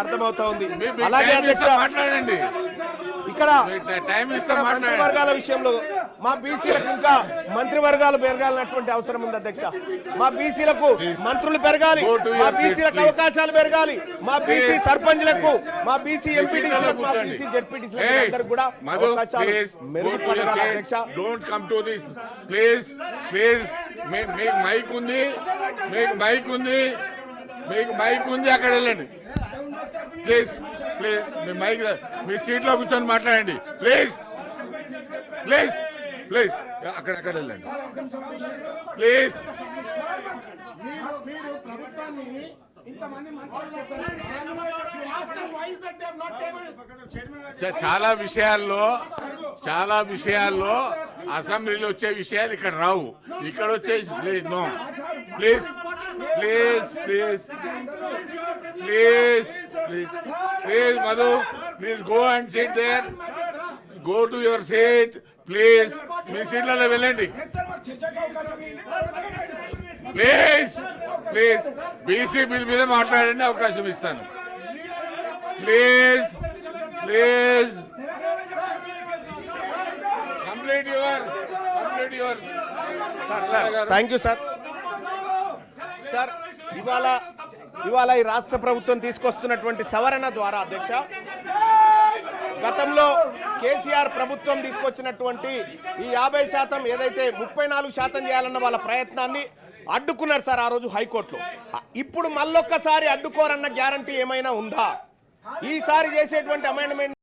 అర్థమవుతా ఉంది అలాగే అధ్యక్ష మాట్లాడండి ఇక్కడ మంత్రివర్గాల విషయంలో మా బీసీలకు ఇంకా మంత్రివర్గాలు పెరగాలన్నటువంటి అవసరం ఉంది అధ్యక్ష మా బీసీలకు మంత్రులు పెరగాలి మా బీసీలకు. అవకాశాలు పెరగాలి మా బీసీ. సర్పంచ్లకు మా బీసీ ఎంపీటీసీలకు మా. బీసీ జెడ్పీటీసీలకు కూడా అవకాశాలు మెరుగుపడాలి. అధ్యక్ష. మీ- మీకు మైక్ ఉంది మీకు మైక్ ఉంది మీకు మైక్ ఉంది అక్కడ వెళ్ళండి ప్లీజ్ ప్లీజ్ మీ మైక్ మీ సీట్లో కూర్చొని మాట్లాడండి. ప్లీజ్ ప్లీజ్ ప్లీజ్ అక్కడ అక్కడ వెళ్ళండి. ప్లీజ్ మీరు మీరు ప్రభుత్వాన్ని చాలా విషయాల్లో చాలా విషయాల్లో అసెంబ్లీలో వచ్చే విషయాలు ఇక్కడ రావు. ఇక్కడ వచ్చే no. Please please please. Please please. Please Madhu please go and seat there go to your seat please. మీ సీట్లలో వెళ్ళండి. ప్లీజ్ ప్లీజ్ బీసీ బిల్ మీద మాట్లాడండి అవకాశం ఇస్తాను. Please please. Complete your complete your. Thank you sir sir ఇవాళ ఇవాళ ఈ రాష్ట్ర ప్రభుత్వం తీసుకొస్తున్నటువంటి సవరణ ద్వారా అధ్యక్ష గతంలో కేసీఆర్ ప్రభుత్వం తీసుకొచ్చినటువంటి ఈ యాభై శాతం ఏదైతే ముప్పై నాలుగు శాతం చేయాలన్న వాళ్ళ ప్రయత్నాన్ని అడ్డుకున్నారు సార్ ఆ రోజు హైకోర్టులో. ఇప్పుడు మళ్ళొక్కసారి అడ్డుకోరన్న గ్యారంటీ ఏమైనా ఉందా? ఈసారి చేసేటువంటి అమెండ్మెంట్